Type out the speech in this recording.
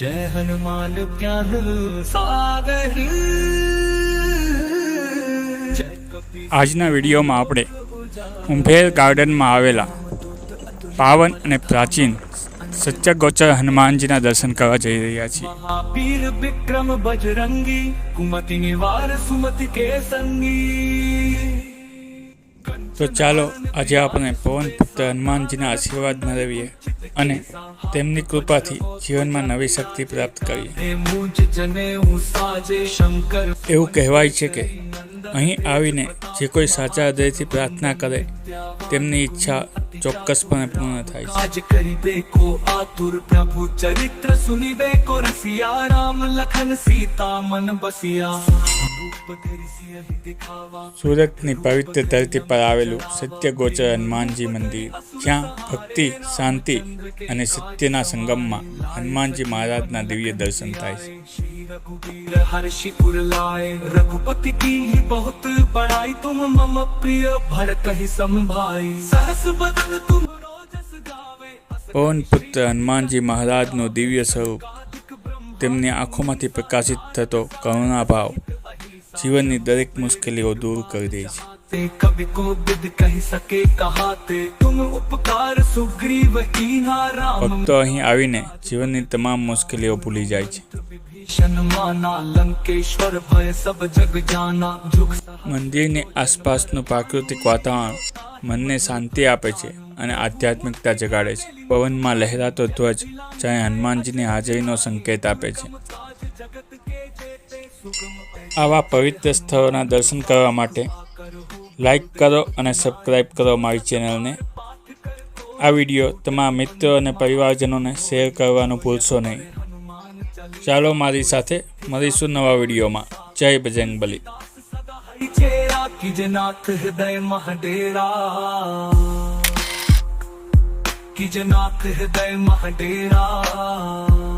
જય હનુમાન સાગર આજના વિડીયોમાં આપણે ઉંભેર ગાર્ડનમાં આવેલા પાવન અને પ્રાચીન સચ્ચા ગોચર હનુમાનજીના દર્શન કરવા જઈ રહ્યા છીએ. તો ચાલો આજે આપણે પવન પુત્ર હનુમાનજીના આશીર્વાદ મેળવીએ. અને તેમની કૃપાથી જીવનમાં નવી શક્તિ પ્રાપ્ત કરીએ એવું કહેવાય છે કે અહીં આવીને જે કોઈ સાચા હૃદયથી પ્રાર્થના કરે, તેમની ઈચ્છા ચોક્કસપણે પૂર્ણ થાય છે. સુરતની પવિત્ર ધરતી પર આવેલું સત્યગોચર હનુમાનજી મંદિર. જ્યાં ભક્તિ, શાંતિ અને સત્યના સંગમમાં હનુમાનજી મહારાજના દિવ્ય દર્શન થાય છે. પવન પુત્ર હનુમાનજી મહારાજનું દિવ્ય સ્વરૂપ તેમની આંખોમાંથી પ્રકાશિત થતો કરુણાભાવ જીવનની દરેક મુશ્કેલીઓ દૂર કરી દે છે. ભક્તો અહીં આવીને જીવનની તમામ મુશ્કેલીઓ ભૂલી જાય છે. મંદિરની આસપાસનું પ્રાકૃતિક વાતાવરણ મનને શાંતિ આપે છે અને આધ્યાત્મિકતા જગાડે છે. પવનમાં લહેરાતો ધ્વજ જ્યાં હનુમાનજીની હાજરીનો સંકેત આપે છે. આવા પવિત્ર સ્થળોના દર્શન કરવા માટે લાઈક કરો અને સબસ્ક્રાઈબ કરો મારી ચેનલને. આ વીડિયો તમારા મિત્રો અને પરિવારજનોને શેર કરવાનું ભૂલશો નહીં. ચાલો મારી સાથે મળીશું નવા વિડીયોમાં. જય બજરંગબલી કિજનાથ હૃદય મહડેરા.